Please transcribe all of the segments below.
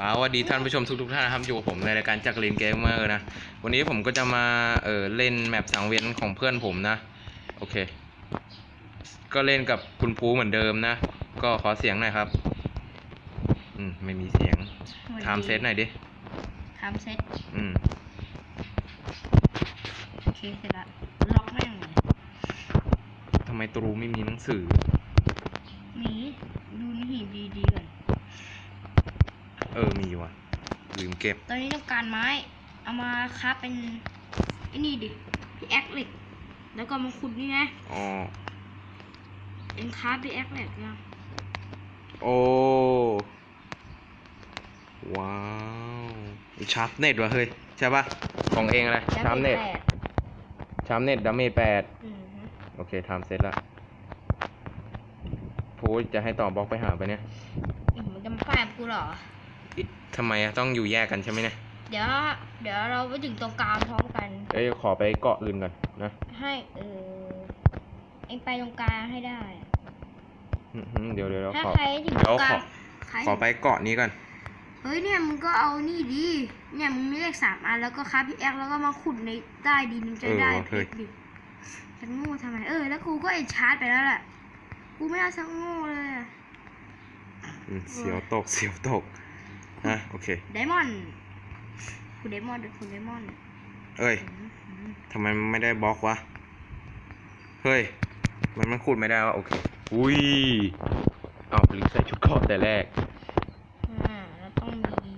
สวัสดีท่านผู้ชมทุกๆท่านนะครับอยู่กับผมในรายการจักรีนเกมเมอร์นะ วันนี้ผมก็จะมาเออเล่นแมปสังเวียนของเพื่อนผมนะ โอเค ก็เล่นกับคุณภูเหมือนเดิมนะ ก็ขอเสียงหน่อยครับ อืมไม่มีเสียงทำเซตหน่อยดิทำเซตอืมโอเคเสร็จละล็อกแม่งเลยทำไมตรูไม่มีหนังสือหนีดูนี่หีบดีๆก่อนเออมีว่ะลืมเก็บ ตอนนี้ต้องการไม้ เอามาคับเป็นไอ้นี่ดิพี่แอคเหล็ก แล้วก็มาขุดนี่ไงอ๋อเป็นคาพี่แอคเหล็กนะโอ้ว้าวชาร์ปเน็ตวะเฮ้ยใช่ปะของเองอะไรชาร์ปเน็ตแปดชาร์ปเน็ตดาเมจแปดอืมฮึโอเคทำเสร็จละพูดจะให้ต่อบล็อกไปหาไปเนี่ยอืมมันจะมาแปบกูเหรออิ ทำไมอะต้องอยู่แยกกันใช่ไหมเนี่ยเดี๋ยว เดี๋ยวเราไปถึงตรงกลางพร้อมกัน เอ้ยขอไปเกาะอื่นก่อนนะให้เออเองไปตรงกลางให้ได้อะอื้อหือเดี๋ยวเดี๋ยวเดี๋ยวถ้าขอ ใครถึงตเดี๋รยวงกลาของใครขอไปเกาะนี้ก่อน เฮ้ยเนี่ยมึงก็เอานี่ดิเนี่ยมึงมีเลขสามอันแล้วก็คับพี่แอคแล้วก็มาขุดในใต้ดินมึงจะเออได้ว่ะเพเฮ้ยชรดิฉันโง่ทำไมเออแล้วกูก็เอ็นชาร์จไปแล้วแหละกูไม่น่าสักโง่เลยอะอืมเสียวตกเสียวตก ฮะโอเคไดมอนด์คุณไดมอนด์เดี๋ยวคุณไดมอนด์เอ้ยอืมอืมทำไมมันไม่ได้บล็อกวะ เฮ้ย มันมันขุดไม่ได้วะโอเค อุ้ยเอาลืมใส่ชุดเกราะแต่แรกอ่าแล้วต้องมี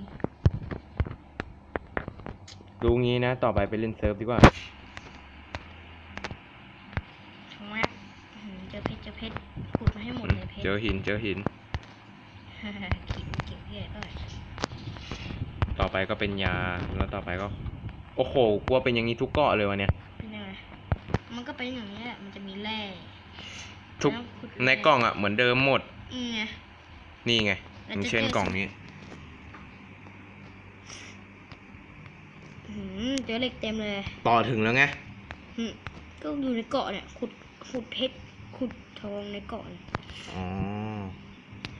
ดูงี้นะ ต่อไปไปเล่นเซิร์ฟดีกว่าทงแม็กอืมเจอเพชรเจอเพชรขุดมาให้หมดเลยเพชร เจอหินเจอหิน ขิงเก่งพี่เอ้ย ต่อ ไปก็เป็นยา แล้วต่อไปก็ โอ้โหกลัวเป็นอย่างนี้ทุกเกาะเลยวะเนี่ย เป็นยังไงมันก็เป็นอย่างนี้แหละ มันจะมีแร่ทุก แล้วขุดในกล่องอะเหมือนเดิมหมดอืมไง นี่ไงแล้วอย่างจะเช่นเจอกล่องนี้อืมเจอเหล็กเต็มเลยต่อถึงแล้วไงอืมก็อยู่ในเกาะเนี่ย ขุด ขุดเพชร ขุดทองในเกาะเนี่ยอ๋อ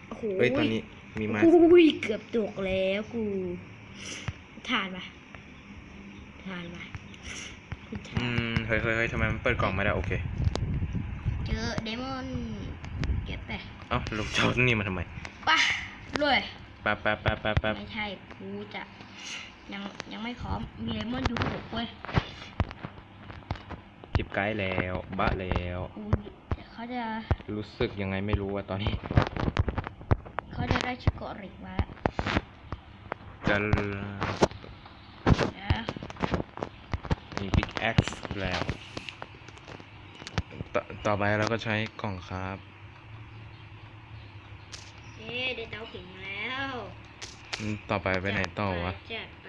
โอ้โหเฮ้ย ตอนนี้มีมาอุ้ยเกือบตกแล้วกู ทานมาทานมาคุณทาอืนมเฮ้ยเฮ้ยเฮ้ยทำไมมันเปิดกล่องไม่ได้โอเค เจอเดมอนเก็บไปเอ้าลูกเจ้านี่มาทำไมป่ะรวย แป๊บแป๊บแป๊บแป๊บแป๊บไม่ใช่กูจะยังยังไม่พร้อม มีเลมอนอยู่หกเว้ยจิบไกด์แล้วบะแล้ว กูเขาจะรู้สึกยังไงไม่รู้ว่าตอนนี้ เขาจะได้ชิโกะริกมาแล้ว จะนะมีพิกแอ็กซ์แล้วต่อต่อไปเราก็ใช้กล่องครับเอ๊ะได้เตาผิงมาแล้วอืมต่อไปไปไหนต่อวะจัดไป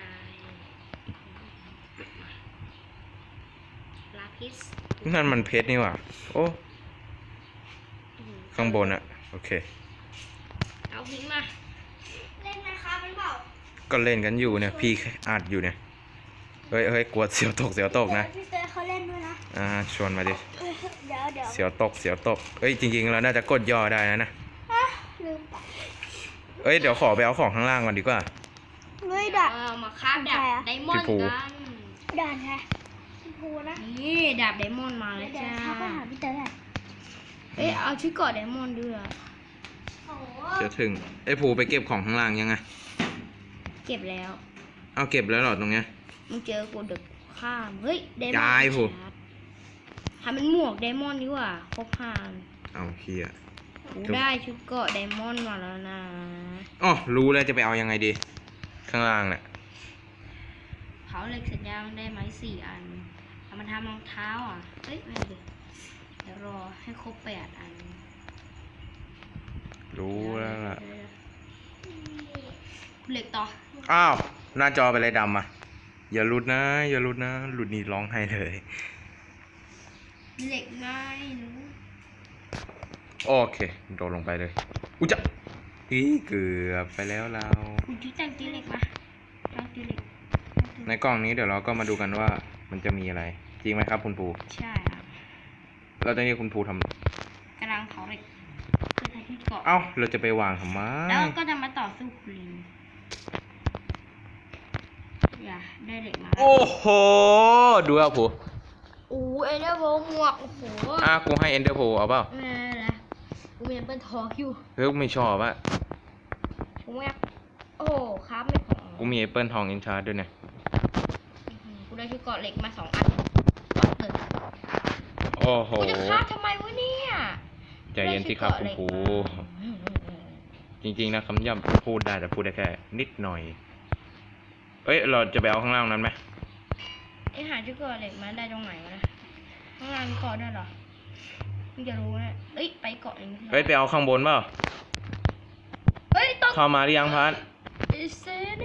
ลาพิสนั่นมันเพชรนี่หว่าโอ้ข้างบนอะโอเค เอาพิงมา เล่นไหมครับมันเปล่า ก็เล่นกันอยู่เนี่ย พี่อัดอยู่เนี่ย เฮ้ยเฮ้ยกลัวเสียวตกเสียวตกนะ พี่เต้เขาเล่นด้วยนะ อ่า ชวนมาดิ เดี๋ยวเดี๋ยวเสียวตกเสียวตก เอ้ยจริงๆเราน่าจะกดย่อได้นะนะลืมไปเอ้ยเดี๋ยวขอไปเอาของข้างล่างก่อนดีกว่า เฮ้ยด่าเอามาคาบดาบไดมอนพี่ด์ภู กัน ด่านแท้พี่ภูนะนี่ดาบไดมอนด์มาแล้วเดี๋ยวจ้าเขาไปหาพี่เต๋อแหละเอ้ยเอาชุดเกราะไดมอนด์ด้วยอะโอ้โหจะถึงไอ้ภูไปเก็บของข้างล่างยังไง เก็บแล้ว เอาเก็บแล้วเหรอตรงเนี้ย มึงเจอกูเด็กข้าม เฮ้ยไดมอนด์ย้ายผูชาร์จทำเป็นหมวกไดมอนด์ดีกว่าครบห้านเอาเฮีย กูได้ชุดเกราะไดมอนด์มาแล้วนะ อ๋อรู้แล้วจะไปเอายังไงดี ข้างล่างเนี่ยเผาเหล็กเสร็จยังได้ไหมสี่อันเอามาทำรองเท้าอะเฮ้ยไม่เดี๋ยวเดี๋ยวรอให้ครบแปดอันรู้แล้วล่ะเดี๋ยว เหล็กต่อ อ้าว หน้าจอเป็นอะไรดำอะ อย่าหลุดนะ อย่าหลุดนะ หลุดนี่ร้องไห้เลย เหล็กง่ายหนูโอเค โดดลงไปเลย อุ้ยจะอีเกือบไปแล้วเรา คุณจุ๊จังตีเหล็กมาจังตีเหล็กในกล่องนี้เดี๋ยวเราก็มาดูกันว่ามันจะมีอะไร จริงไหมครับคุณภูใช่ครับเราจะนี่คุณภูทำกำลังเผาเหล็กเพื่อทำที่เกาะ เอ้า เราจะไปวางทำไม แล้วก็จะมาต่อสู้คุณลิง ได้เหล็กมาโอ้โห ดูเอาผูโอ้เอเดอร์โบหมวก โอ้โหอะกูให้เอนเดอร์โพเอาเปล่าไม่ได้ละกูมีเป็นทอคิวเฮ้ยกูไม่ชอบอะผมแวบโอ้โหครับไม่พอกูมีแอปเปิลทองอินชาร์ดด้วยเนี่ยอืมกูได้ที่เกาะเหล็กมาสองอันปัดเลยโอ้โหกูจะคาบทำไมวะเนี่ยใจเย็นสิครับคุณครูอืมอืมอืมจริงๆนะคำย่ำพูดได้แต่พูดได้แค่นิดหน่อย เอ้ย เราจะไปเอาข้างล่างนั้นไหมไอหาที่เกาะเหล็กมาได้ตรงไหนวะนะข้างล่างมีเกาะได้วยเหรอมึงจะรู้นะเอ้ยไปเกาะนี้เอ้ยไปเอาข้างบนเปล่าเฮ้ยตกเข้ามาหรือยังพันอิเซน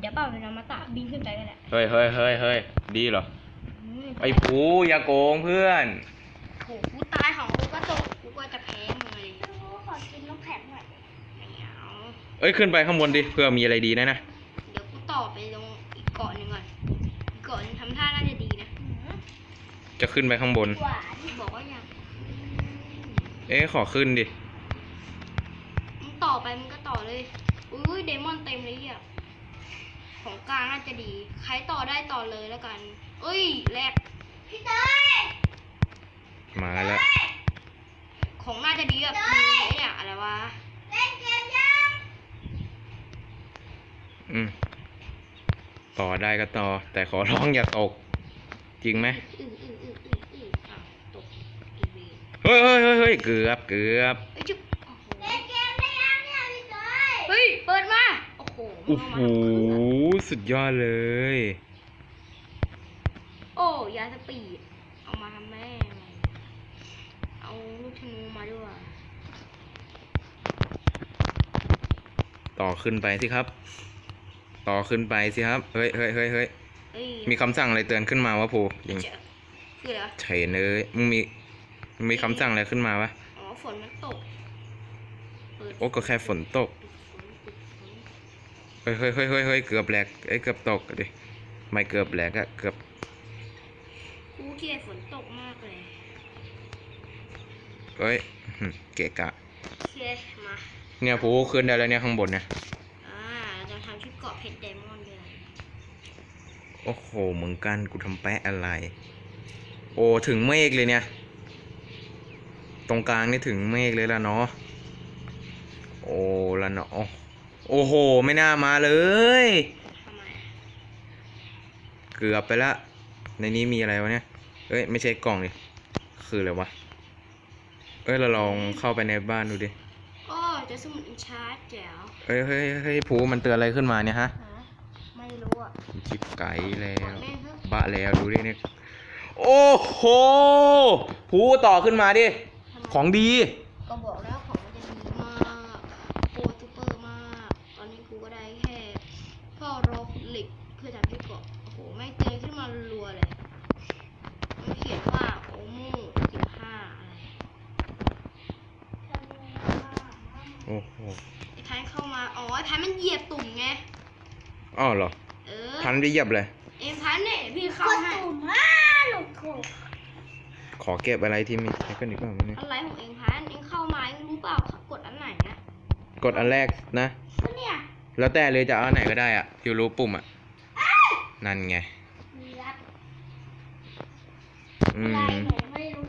เดี๋ยวเปล่าเดี๋ยวเรามาตะบินขึ้นไปกันแหละเฮ้ยเฮ้ยเฮ้ยเฮ้ยดีเหรออืมไอ้ผูอย่าโกงเพื่อนโหกูตายของกูก็ตกกูก็จะแพ้มึงเลยขอกินน้ำแข็งหน่อยไม่เอาเอ้ยขึ้นไปข้างบนดิเพื่อมีอะไรดีนะนะเดี๋ยวกูต่ อไปลงอีกเกาะหนึ่งก่อนอีกเกาะหนึงทำท่าน่าจะดีนะจะขึ้นไปข้างบน หวานที่บอกว่าอย่างเอ๊ะขอขึ้นดิ มึงต่อไปมึงก็ต่อเลยอุ้ยเดมอนเต็มเลยอะของกลางน่าจะดีใครต่อได้ต่อเลยแล้วกันเอ้ยแลกพี่เต้ยมาแล้ว ของน่าจะดีแบบมีไอ้เนี่ยอะไรวะ เล่นเกมยัง อืม ต่อได้ก็ต่อ แต่ขอร้องอย่าตก จริงไหมอื้ออื้ออื้ออื้ออื้ออ้าวตกอีเวนเฮ้ยเฮ้ยเฮ้ยเฮ้ยเกือบเกือบเอ้ยจุ๊บโอ้โหเล่นเกมได้ยังเนี่ยพี่เต้ยเฮ้ย เปิดมา โอ้โหมึโอ้งโหเอามาทำไมอะสุดยอดเลย โอ้ยาสปีดเอามาทำแม่อะไรเอาลูกธนูมาด้วย ต่อขึ้นไปสิครับ ต่อขึ้นไปสิครับ เฮ้ยเฮ้ยเฮ้ยเฮ้ยเอ้ยมีคำสั่งอะไรเตือนขึ้นมาวะผูยิงเจอคืออะไรวะเฉยเลยมึงมีมึงมีคำสั่งอะไรขึ้นมาวะอ๋อฝนมันตกเปิดโอ้ก็แค่ฝนตกปิดฝนปิดฝนเฮ้ยเฮ้ยเฮ้ยเฮ้ยเฮ้ยเกือบแหลกเอ้ยเกือบตกดิ ไม่เกือบแหลกอะเกือบ กูเกลียดฝนตกมากเลยเอ้ยหึเกะกะ โอเคมาเนี่ยผูขึ้นได้แล้วเนี่ยข้างบนเนี่ย อ่าเราจะทำชุดเกาะเพชรไดมอนด์ด้วย โอ้โหมึงกันกูทำแปะอะไร โอ้ถึงเมฆเลยเนี่ย ตรงกลางนี่ถึงเมฆเลยละเนาะโอ้ละเนาะโอ้โหไม่น่ามาเลยทำไมเกือบไปละ ในนี้มีอะไรวะเนี่ยเอ้ยไม่ใช่กล่องดิคืออะไรวะเอ้ยเราลองเข้าไปในบ้านดูดิโอ้เจะสมุดอินชาร์จแจ๋วเฮ้ยเฮ้ยเฮ้ยผูมันเตือนอะไรขึ้นมาเนี่ยฮะฮะไม่รู้ อะจิบไก่แล้กวดแม่งเถอะบะแล้วดูดิเนี่ยโอ้โห ผูต่อขึ้นมาดิทำไมของดีก็บอกแล้วของมันจะดีมากโปรซูเปอร์มาก ตอนนี้กูก็ได้แค่พ่อรอขุดเหล็กเพื่อทำให้เกาะโอ้โหแม่งเตือนขึ้นมารัวๆเลย มันเขียนว่าโอมูสิบห้าอะไร โอ้โห ไอ้พันเข้ามา อ๋อไอ้พันมันเหยียบตุ่มไง อ้าวเหรอ เออ พั นไปเหยียบเลย เอ็มพันเนี่ยพี่กเข้าดให้ตุ่มห้าหนูโขกขอเก็บอะไรที่มีไอ้กันดีกว่าเนี่ยอะไรของเอ็มพันเอ็งเข้ามาเอ็งรู้เปล่ากดอันไหนนะกดอันแรกนะ ก็เนี่ยแล้วแต่เลยจะเอาอันไหนก็ได้อะที่รู้ปุ่มอะนั่นไงมีรัดอือะไรมหนูไม่รู้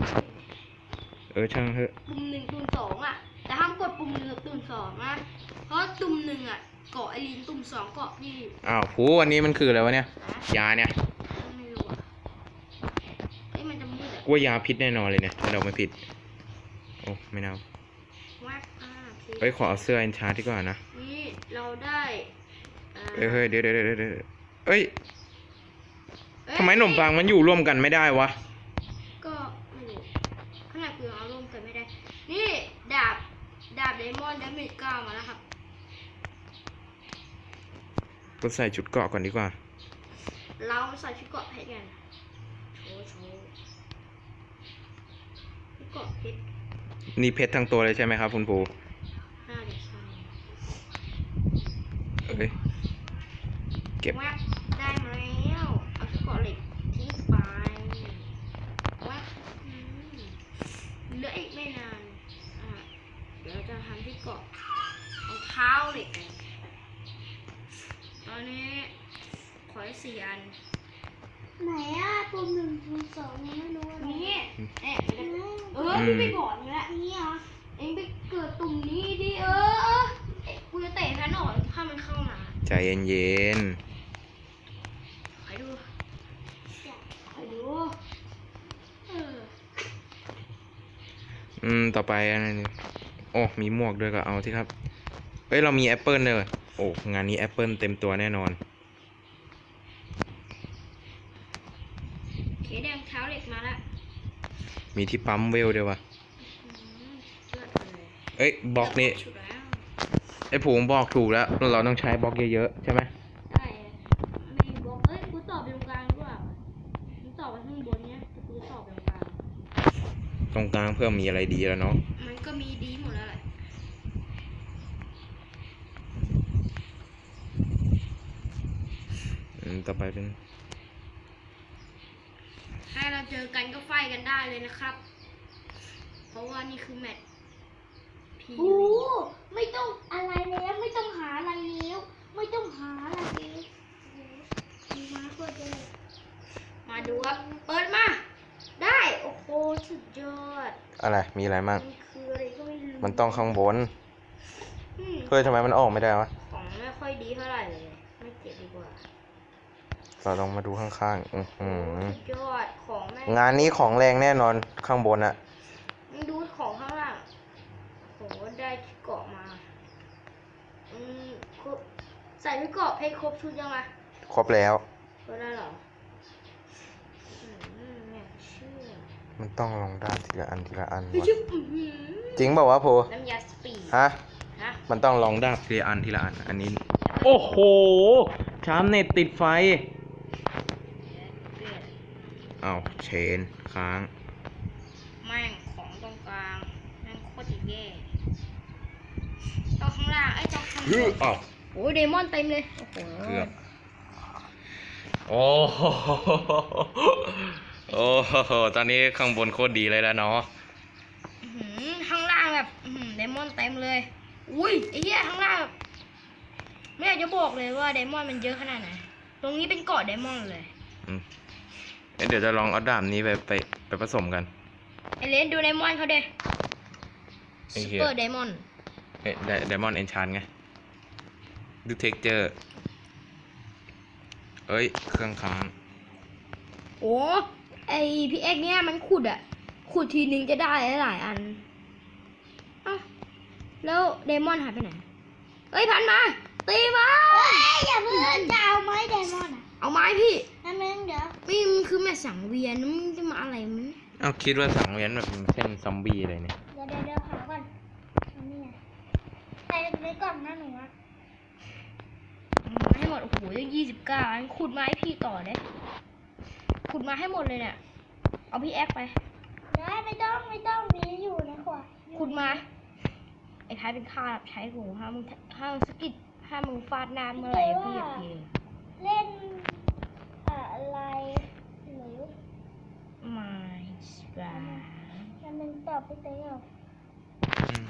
เออช่างเถอะปุ่มหนึ่งตุ่มสองอะแต่ห้ามกดปุ่มหนึ่งกับตุ่มสองนะเพราะตุ่มหนึ่งอะเกาะไอรีนตุ่มสองเกาะยี่อ้าวผูอันนี้มันคืออะไรวะเนี่ยนะยาเนี่ยไม่รู้อะเอ้ยมันจะมืดอะกูว่ายาพิษแน่นอนเลยเนี่ยถ้าเราไม่ผิด โอ้ไม่น่าแวบอ่าโอเคเอ้ยขอเอาเสื้อเอ็นชาร์ดีกว่านะ นี่เราได้อ่าเอ้ยเฮ้ยเดี๋ยวเดี๋ยวเดี๋ยวเดี๋ยวเอ้ยเอ้ยทำไมขนมปังมันอยู่ร่วมกันไม่ได้วะ ก็ไม่รู้ขนาดกูยังเอาร่วมกันไม่ได้ นี่ ดาบ ดาบไดมอนด์ดาเมจเก้ามาแล้วครับ ก็ใส่ชุดเกราะก่อนดีกว่า เราใส่ชุดเกราะเพชรกันโชว์โชว์ชุดเกราะเพชรนี่เพชรทั้งตัวเลยใช่ไหมครับ คุณปูน่าจะใช่เอ้ยเก็บ แวบได้มาแล้ว เอาชุดเกราะเหล็กทิ้งไปแวบอืมเหลืออีกไม่นาน อะ เดี๋ยวจะทำที่เกราะรองเท้าเหล็กกันต อนนี้อได้สี่อัน ไหนอะปุ่มหนึ่งปุ่มสองยังไม่รู้อะไรนี่เอ๊ะอืมเออพี่ไปบอกนี่แหละนี่เหรอเองไปเกิดตุ่มนี้ดิเออเอ๊ะกูจะเตะแพนออกถ้ามันเข้ามาใจเย็นคอยดูคอยดูเออๆอืม ต่อไปอันนี้โอ้ มีหมวกด้วยก็เอาที่ครับ เอ้ย เรามีแอปเปิลเลย โอ้ งานนี้แอปเปิลเต็มตัวแน่นอนเคแดงเท้าเหล็กมาละมีที่ปั๊มเวลด้วยวะอืมเลือดเลยเอ้ยบล็อกนี้ชุดแล้วไอ้ผูงบอกถูกแล้ว เราต้องใช้บล็อกเยอะๆ ใช่ไหมใช่ไม่บล็อกเอ้ยกูตอบไปตรงกลางดีกว่ากูตอบไปข้างบนเนี้ยแต่กูจะตอบไปตรงกลาง ตรงกลางเพื่อมีอะไรดีแล้วเนาะ มันก็มีดีหมดแล้วแหละ อืม ต่อไปเป็น ถ้าเราเจอกันก็ไฟกันได้เลยนะครับ เพราะว่านี่คือแมตช์พีโอ้ไม่ต้องอะไรแล้วไม่ต้องหาอะไรแล้วไม่ต้องหาอะไรแล้วโอ้โหมีมาเปิดเลยมาดูครับ เปิดมา ได้ โอ้โหสุดยอด อะไร มีอะไรมั่งมันคืออะไรก็ไม่รู้มันต้องข้างบน อืมเฮ้ยทำไมมันออกไม่ได้วะ ของไม่ค่อยดีเท่าไหร่เลย ไม่เจ็บดีกว่า เราลองมาดูข้างๆอือหือสุดยอดของแม่งงานนี้ของแรงแน่นอนข้างบนอะมึงดูของข้างล่างโหได้ที่เกาะมา อืมครบใส่ที่เกาะเพชรครบชุดยังไงครบแล้ว ก็ได้เหรออืมเนี่ยเชื่อมันต้องลองด้านทีละอันทีละอันเฮ้ยวะชื่ออื้อหือจริงเปล่าวะโพน้ำยาสปีดฮะนะมันต้องลองด้านทีละอันทีละอัน อันนี้ โอ้โหชาร์มเน็ตติดไฟเปลี่ยน อ้าวเชนค้าง แม่งของตรงกลางแม่งโคตรจะแย่ต้องข้างล่างไอ้ยต้องข้างบฮึนอ้าวโอ้ยเดมอนเต็มเลยโอ้โหเกือบโอ้โหโอ้โหตอนนี้ข้างบนโคตรดีเลยแล้วเนาะอื้อหือข้างล่างแบบอื้อหือเดมอนเต็มเลย อุ้ยไอ้เหี้ยข้างล่างแบบไม่อยากจะบอกเลยว่าเดมอนมันเยอะขนาดไหนตรงนี้เป็นเกาะเดมอนเลย อืม เอ้ยเดี๋ยวจะลองเอาดาบนี้ไปไปไปผสมกันไอเลนดูเดมอนเขาเด้ไอ้ซูเหี้ยเปอร์เดมอนเอ้ยไดมอนเอนชานไง ดูเท็กเจอร์ เอ้ย เครื่องค้างโอ้ไอพีเอ็กเนี่ยมันขุดอะขุดทีนึงจะได้หลายอันเอ้าแล้วเดมอนหายไปไหน เอ้ย พันมา ตีมาเฮ้ย อย่าเพิ่งจะเอาไหมไดมอนด์อะ เอาไม้พี่นั่นเองเดี๋ยวนี่มันคือแม่สังเวียนมึงจะมาอะไรมัน เอาคิดว่าสังเวียนแบบเป็นเส้นซอมบี้อะไรเนี่ย เดี๋ยวเดี๋ยวเดี๋ยวหาก่อนอันนี้ไงใส่ไว้ก่อนนะหนูอะเอามาให้หมดโอ้โหยังยี่สิบเก้าขุดมาให้พี่ต่อเด้ขุดมาให้หมดเลยเนี่ย เอาพี่แอ๊กไป ได้ไม่ต้องไม่ต้องมีอยู่ในขวดขุดมา ไอ้ท้ายเป็นข้ารับใช้กูห้ามมึงห้ามมึงสะกิดห้ามมึงฟาดหน้าเมื่อไหร่พี่อย่าทีนึง เล่นอะไรหรือไม่สาอันหนึงตอบไปเตยอะอืม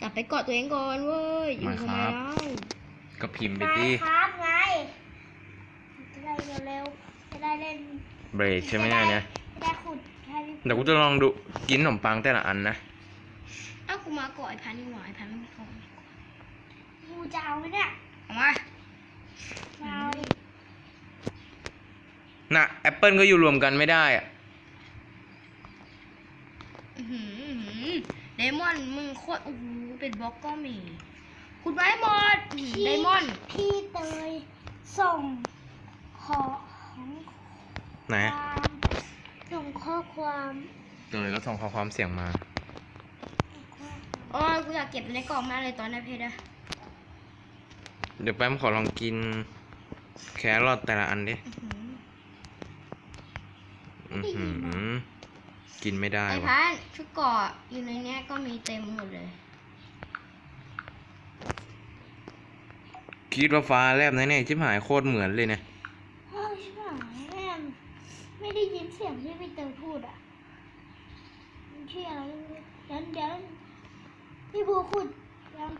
กลับไปเกาะตัวเองก่อนเว้ยอยู่มาทำไมครับเล่าก็พิมพ์ไปได้ดิครับไงจะได้เร็วๆจะได้เล่น เบรกใช่ไหมเนี่ยเนี่ยจะได้ขุดใช่เดี๋ยวกูจะลองดูกินขนมปังแต่ละอันนะเอ้ากูมาเกาะไอ้พันนี่หว่าไอ้พันไม่มีของกูจะเอาไหมเนี่ยเอามามาเอาดิ น่ะแอปเปิลก็อยู่รวมกันไม่ได้อะอื้อหืออื้อหือไดมอนด์มึงโคตรโอ้โหเป็นบล็อกก็มีขุดไม้หมดอื้อหือไดมอนด์พี่เตยส่งขอของไหนความส่งข้อความเตยก็ส่งข้อความเสียงมา อ๋อกูอยากเก็บในกล่องมากเลยตอนนี้เพชรอะเดี๋ยวแป๊มขอลองกินแครอทแต่ละอันดิอื้อหือ อือหือกินไม่ได้ไอ้วะพันชุดเกาะอยู่ในเนี้ยก็มีเต็มหมดเลย คิดว่าฟ้าแลบแน่ๆชิบหายโคตรเหมือนเลยเนี่ยเฮ้ยชิบหายแม่งไม่ได้ยินเสียงที่พี่เตยพูดอะมันชื่ออะไรไม่รู้เดี๋ยวเดี๋ยวพี่ภูขุดยัง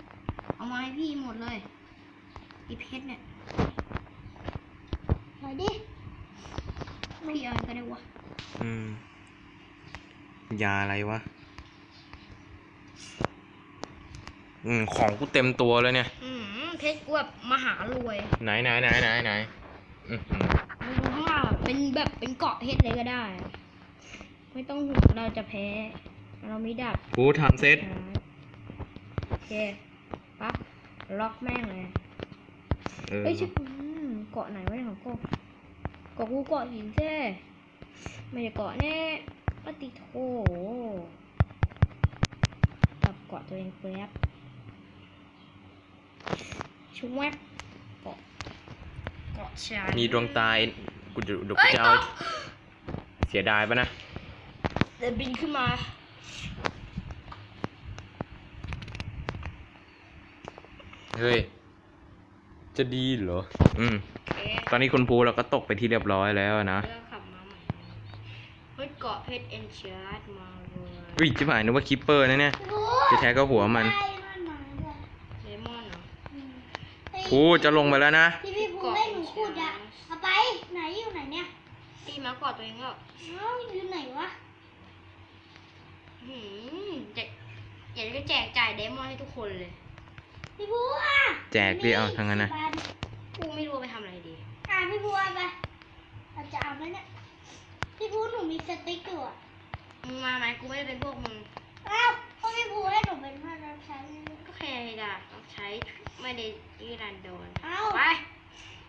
เอามาให้พี่หมดเลยอีเพชรเนี่ยถอยดิ พี่อะไรก็ได้วะอืม ยาอะไรวะ อืม ของกูเต็มตัวเลยเนี่ย อืมเพชรกูแบบมหารวย ไหนไหนไหนไหนไหนอื้อหือมึงดูข้างล่างอะเป็นแบบเป็นเกาะเพชรเลยก็ได้ ไม่ต้องห่วงเราจะแพ้ เรามีดาบกูทำเซตโอเคปั๊บล็อกแม่งเลย เออ เอ้ยชิบอืมเกาะไหนวะเนี่ยของกูเกาะกูเกาะหินแท้ไม่ได้เกาะแน่ปฏิโทปรับเกาะตัวเองแป๊บชุบแวบเกาะเกาะชายมีดวงตายกูจะเดี๋ยวเอ้กูยจะตเอากเสียดายปะนะเดี๋ยวบินขึ้นมาเฮ้ย จะดีเหรอ อืมโอเค ตอนนี้คุณภูเราก็ตกไปที่เรียบร้อยแล้วนะเลือกขับมาใหม่เฮ้ยเกาะเพชรเอนชาร์ดมาเลยวิจิ๋หายนึกว่าคิปเปอร์นะเนี่ยโอ้ที่แท้ก็หัวมันได้มันมาด้วยเลมอนเหรออืมเฮ้ยภูจะลงไปแล้วนะที่พี่ภูให้หนูขุดอะเอาไปไหนอยู่ไหนเนี่ยตีมาเกาะตัวเองก็เอ้าอยู่ไหนวะหืมแจกอยากจะแจกจ่ายเดมอนให้ทุกคนเลยพี่ภูอะแจกดิเอาทั้งนั้นนะ กูไม่รู้ว่าไปทำอะไรดีอะพี่ภูเอาไปเราจะเอาไหมเนี่ยพี่ภูหนูมีสติ๊กอยู่อะมึงมาไหมกูไม่ได้เป็นพวกมึงอ้าวก็พี่ภูให้หนูเป็นเพื่อนรับใช้ก็แค่ด่าต้องใช้ไม่ได้ยีรันโดนเอ้าไป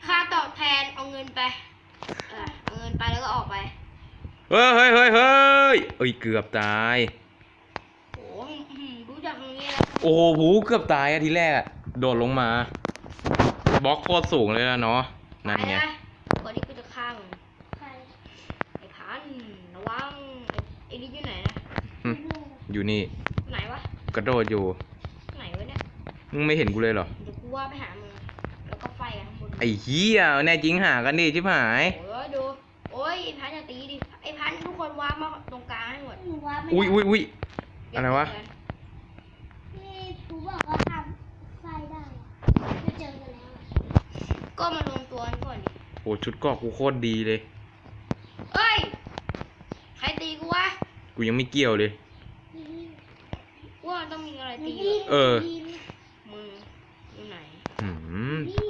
ค่าตอบแทนเอาเงินไปเออเอาเงินไปแล้วก็ออกไปเฮ้ยเฮ้ยเฮ้ยเฮ้ยเอ้ยเกือบตาย โอ้โหหืมรู้จักตรงนี้แล้ว โอ้โหภูเกือบตายอะทีแรกอะโดดลงมา บล็อกโคตรสูงเลยนะเนาะ นั่นไงไปนะก่อนที่กูจะฆ่ามึงใครไอ้พันระวังไอ้ไอ้นี่อยู่ไหนนะอืมอยู่นี่ ไหนวะ กระโดดอยู่ ไหนวะเนี่ย มึงไม่เห็นกูเลยเหรอ เดี๋ยวกูว่าไปหามึง แล้วก็ไฟกันข้างบน ไอ้เหี้ยแน่จริงหากันดิชิบหาย โอ้ยดู โอ้ยไอ้พันอย่าตีดิ ไอ้พันทุกคนว้าร์ปมาตรงกลางให้หมดหนูว่าไม่อุ้ยได้อุ้ยอุ้ยอะไรวะ พี่ภูบอกว่าทำไฟได้อะจะเจอกันแล้วอะ ก็มารวมตัวกันก่อนดิโอ้ชุดเกราะกูโคตรดีเลย เอ้ย ใครตีกูวะ กูยังไม่เกี่ยวเลยกูว่าต้องมีอะไรตีพี่เออพี่มึงอยู่ไหนหืมพี่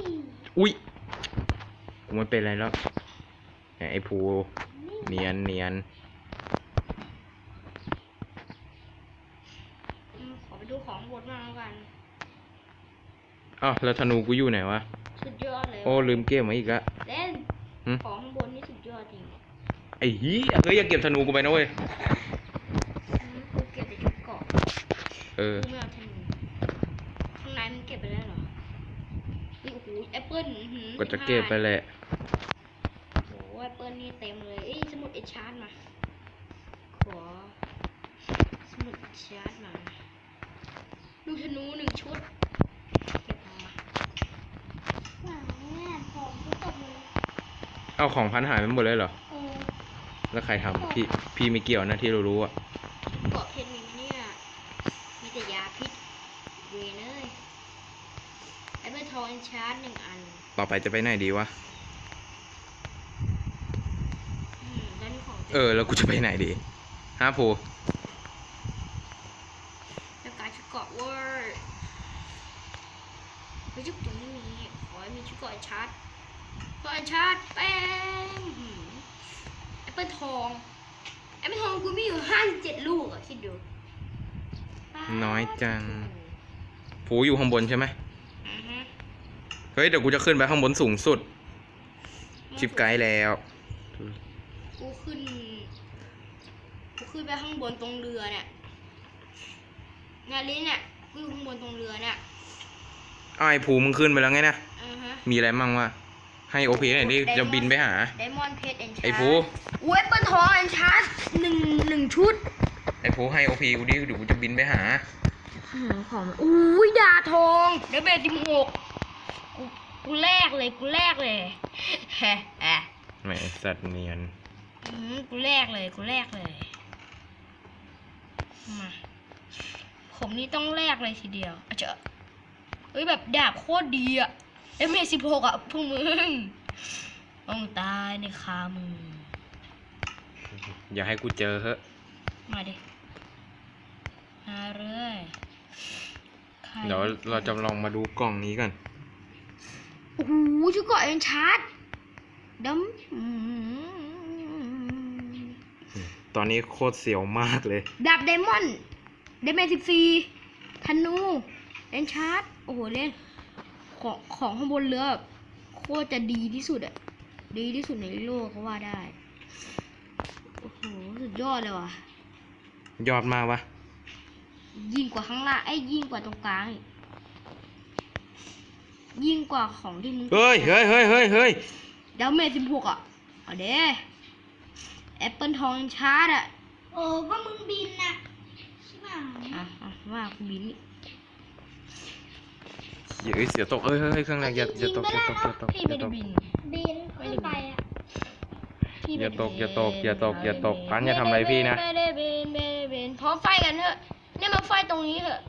อุ้ย กูไม่เป็นไรแล้วไอ้ภูเนียนเนียนอืมขอไปดูของบนมาแล้วกัน อ้าวแล้วธนูกูอยู่ไหนวะ สุดยอดเลยโอ้ลืมเก็บมาอีกละ เล่นหึ ของข้างบนนี่สุดยอดจริงไอ้เหี้ยเฮ้ยอย่าเก็บธนูกูไปนะเว้ยอืมกูเก็บแต่ชุดเกราะเออ กูไม่เอาธนูข้างในมันเก็บไปได้เหรอนี่โอ้โหแอปเปิ้ลอื้อหือก็จะเก็บไปแหละ โอ้โหแอปเปิ้ลนี่เต็มเลยเอ้ยสมุดเอชาร์ดมา ขอ สมุดเอชาร์ดมาลูกธนูหนึ่งชุด เก็บมา หมาเนี่ยของก็ตกเลย เอา ของพันหายไปหมดเลยเหรอเออแล้วใครทำพี่พี่ไม่เกี่ยวนะที่เรารู้อะเกาะเพชรมีไหมเนี่ย มีแต่ยาพิษเวนเอ้ยแอปเปิลทองเอนชาร์ดหนึ่งอันต่อไปจะไปไหนดีวะ อืมแล้วนี่ของเออ แล้วกูจะไปไหนดีฮะภูแล้วการชุดเกาะเวอร์ไม่ชุดตรงนี้มีขอให้มีชุดเกาะเอนชาร์ด เกาะเอนชาร์ดแป้งหืมแอปเปิลทองแอปเปิลทองกูมีอยู่ห้าสิบเจ็ดลูกอะคิดดูน้อยจังภูอยู่ข้างบนใช่ไหมอือฮึเฮ้ยเดี๋ยวกูจะขึ้นไปข้างบนสูงสุด ชิปไกด์แล้ว กูขึ้น กูขึ้นไปข้างบนตรงเรือเนี่ยเนี่ยลิ้นเนี่ยกูอยู่ข้างบนตรงเรือเนี่ยอ้าวไอ้ภูมึงขึ้นไปแล้วไงนะอือฮะมีอะไรมั่งวะ ให้โอพีหน่อยดิจะบินไปหา ไดมอนด์เพชรเอนชาร์ไอ้ภูเวปเปิลทองเอนชาร์หนึ่งหนึ่งชุดไอ้ภูให้โอพีกูดิเดี๋ยวกูจะบินไปหาของอุ้ยดาทองเดี๋ยวเบสดิมหกกูกูแลกเลยกูแลกเลยแฮะแฮะแหมสัตว์เนียนอืมกูแลกเลยกูแลกเลยมาผมนี่ต้องแลกเลยทีเดียวอะเจอะเฮ้ยแบบดาบโคตรดีอะ เอ็มเอสิบหกอะพวกมึงต้องตายในคามืออย่าให้กูเจอเฮ้มาดิ มาเลยใครเดี๋ยวเราจะลองมาดูกล่องนี้กัน โอ้โหชุดเกาะเอ็นชาร์ดดำอืมตอนนี้โคตรเสียวมากเลย ดาบไดมอนด์ไดเมนสิบสี่ธนูเอ็นชาร์ดโอ้โห เล่น ของของข้างบนเรือแบบโคตรจะดีที่สุดอะดีที่สุดในโลกเขาว่าได้ โอ้โห สุดยอดเลยว่ะ ยอดมากวะ ยิ่งกว่าข้างล่างไอ้ยยิ่งกว่าตรงกลางอีกยิ่งกว่าของที่มึงเฮ้ยเฮ้ยเฮ้ยเฮ้ยเฮ้ยดาวเมจสิบหกอะเอาเด้แอปเปิลทองชาร์ดอะ โอ้ก็มึงบินน่ะใช่ไหมอะอะว่ากูบินนี่ เฮ้ยเสียตกเอ้ยเฮ้ยเฮ้ยเครื่องแรกอย่าอย่าตกอย่าตกอย่าตกพี่อย่าไม่ตได้กบิน บินขึ้นไปอะพี่อย่าตกอย่าตกอย่าตกอย่าตกไม่ปันอย่าทำอะไรพี่นะไม่ได้บินไม่ได้บินพร้อมไฟกันเถอะเนี่ยมาไฟตรงนี้เถอะ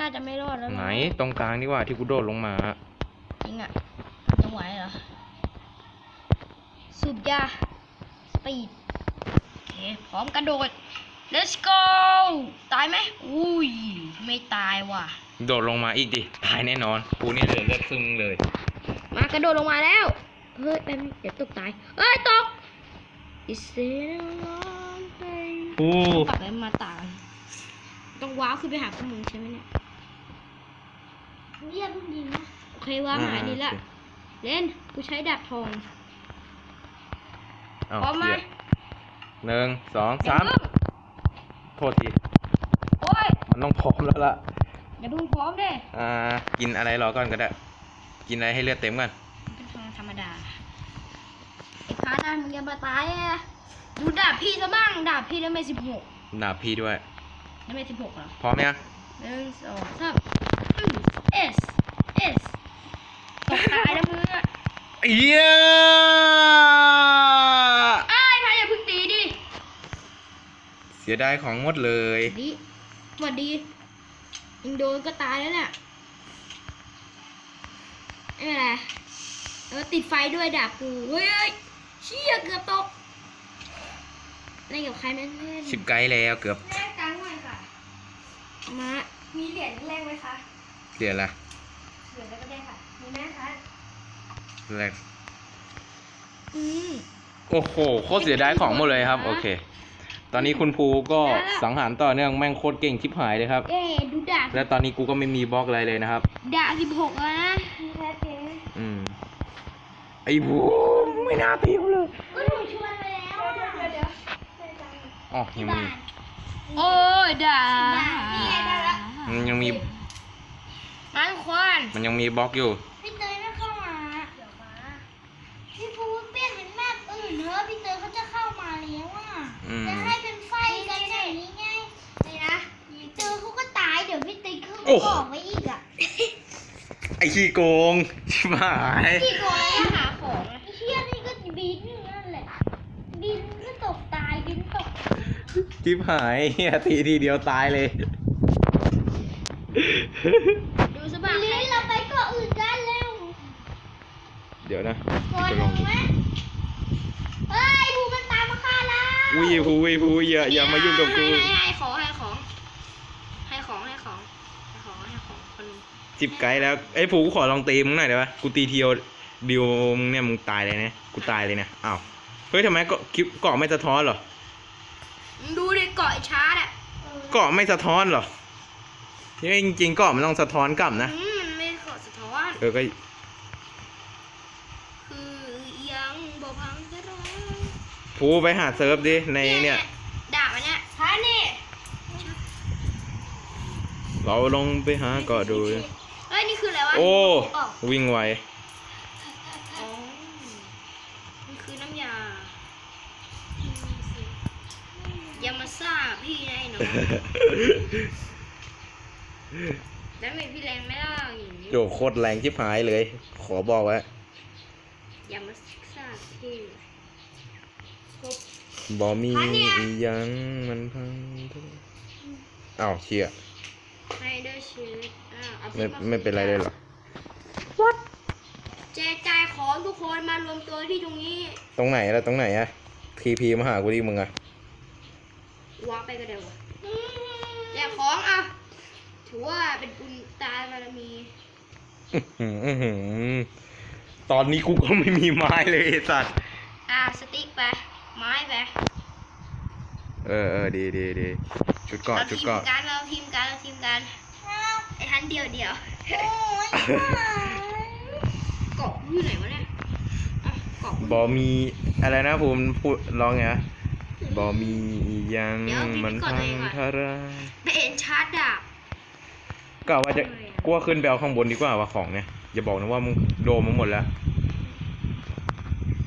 น่าจะไม่รอดแล้วมั้งไหนตรงกลางดีกว่าที่กูโดดลงมาจริงอะจะไหวเหรอสูบยาสปีดโอเคพร้อมกระโดด let's go ตายไหมอุ้ยไม่ตายว่ะ โดดลงมาอีกดิ ตายแน่นอน กูนี่เหลือเลือดครึ่งเลย มากระโดดลงมาแล้ว เฮ้ยแป๊บนึงเดี๋ยวตกตาย เอ้ยตก Is it a long day กูปักอะไรมาตาย ต้องว้าวขึ้นไปหาพวกมึงใช่ไหมเนี่ยเรียกเพิ่งยิงนะโอเคว้าวหาดีละ เล่น กูใช้ดาบทองเอาพร้อมไหมเหี้ยหนึ่งสองอย่สามเพิ่งโทษทีโอ้ยมันต้องพร้อมแล้วล่ะ อย่าเพิ่งพร้อมเด้อ่ากินอะไรรอก่อนก็ได้ กินอะไรให้เลือดเต็มก่อนเป็นทองธรรมดาไอ้พาร์ทนะมึงอย่ามาตายอะดูดาบพี่ซะบ้างดาบพี่ได้ไม่สิบหกดาบพี่ด้วยได้ไม่สิบหกเหรอพร้อมยังหนึ่งสองสามอืม S S ตกตายแล้วมึงอะเอี้ยอ้ายพายอย่าเพึ่งตีดิเสียดายของหมดเลยดิสวัสดี ยิงโดนก็ตายแล้วน่ะไม่เป็นไรเออติดไฟด้วยดาบกูเฮ้ยเฮ้ยเชี่ยเกือบตกเล่นกับใครไม่เล่นชิบไกด์แล้วเกือบแลกตังค์หน่อยค่ะ มามีเหรียญแลกไหมคะเสียละเหรียญแล้วก็ได้ค่ะ มีไหมคะแรกอืมโอ้โหโคตรเสียดายของหมดเลยครับ โอเค ตอนนี้คุณภูก็ได้ละสังหารต่อเนื่องแม่งโคตรเก่งชิบหายเลยครับ เอ๊ดูดาบและตอนนี้กูก็ไม่มีบล็อกอะไรเลยนะครับดาบสิบหกแล้วนะมีแค่เจ๊อืมไอ้ภูไม่น่าตีกูเลยก็หนูชวนไปแล้วเดี๋ยวเดี๋ยวได้ตังค์อ๋อยังมีโอ้ยดาบนี่ไงได้ละ มันยังมีมาทุกคนมันยังมีบล็อกอยู่ โอ้บอกไว้อีกอะไอ้ขี้โกงชิบหายพี่โกยจะอะหาของอะไอ้เชี่ยนี่ก็บินอยู่นั่นแหละ บินก็ตกตายบินตกชิบหายเฮียตีทีเดียวตายเลย ดูสไปบายเลี้ยเราไปเกาะอื่นกันเร็วเดี๋ยวนะกดจะลลองงดูไหมเฮ้ยภูมันตามมาฆ่าเรา อุ้ยภูอุ้ยภูอย่าอย่ามายุ่งกับกูให้ให้ให้ของให้ของ ให้ของให้ของให้ของให้ของคนหนึ่ง จิบไกด์แล้วไอ้ยภูกูขอลองตีมึงหน่อยได้ปะกูตีเทียวเดียวมึงเนี่ยมึงตายเลยนะกูตายเลยนะอ้าวเฮ้ยทำไมเกาะคลิปเกาะไม่สะท้อนเหรอมึงดูดิเกาะไอ้ชาร์ดอะเกาะไม่สะท้อนเหรอเฮ้ยจริงๆเกาะมันต้องสะท้อนกลับนะอืมมันไม่เกาะสะท้อนเออก็คือยังบ่พังจะร้องภูไปหาเซิร์ฟดิในเนี่ยดาบอันเนี้ยชาร์ดนี่เราลงไปหาเกาะดู เฮ้ยนี่คืออะไรวะโอ้เปล่าวิ่งไวอ๋อมันคือน้ำยาอย่ามาซ่าพี่นะไอ้หนูแล้วมีพี่แรงไม่ได้อย่างนี้โจโคตรแรงชิบหายเลย ขอบอกไว้อย่ามาซ่าพี่ครบบอมีพันเนี่ยอีหยังมันพังอ้าวเชีย ให้ด้วยชีวิตอ้าวเอาไม่พี่าไม่เป็นไรเลยเหรอเแจกจ่ายของทุกคนมารวมตัวที่ตรงนี้ตรงไหนล่ะตรงไหนอะทีพีมาหากูดิมึงอะวางไปก็เดี๋ยววะแจกของอะ ถือว่าเป็นบุญตาบารมีอื้อหืออื้อหือตอนนี้กูก็ไม่มีไม้เลยไอ้สัตว์อะสติ๊กไปไม้ไป เออเออดีดีดีชุดเกาะเราชุดทีมเกาะกันเราทีมกันเราทีมกันไอ้ทันเดียวเดียวโอ้ยเกาะอยู่ไหนวะเนี่ยอะเกาะบอมีอะไรนะภูมิพูดร้องไงนะบอมียังมันพังทารายเป็นชาร์จดาบกะว่าจะกลัวขึ้นไปเอาข้างบนดีกว่าว่าของเนี่ยอย่าบอกนะว่ามึงโดมมาหมดแล้ว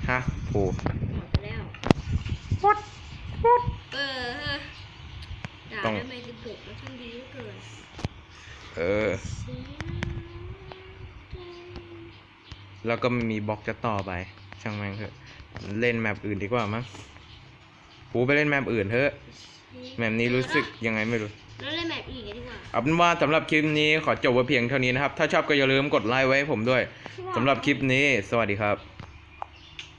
ฮะโอ้หมดไปแล้ว What What เออ เออดาบต้องได้ไม่สิบหกแล้วช่างดีเหลือเกินเออ แล้วก็ไม่มีบล็อกจะต่อไป ช่างแม่งเถอะ เล่นแมปอื่นดีกว่ามั้งปูไปเล่นแมปอื่นเถอะ แมปนี้รู้สึกยังไงไม่รู้แล้วเล่นแบบอื่นกันดีกว่า เอาเป็นว่าสำหรับคลิปนี้ขอจบไว้เพียงเท่านี้นะครับ ถ้าชอบก็อย่าลืมกดไลค์ไว้ให้ผมด้วยสำหรับคลิปนี้ สวัสดีครับ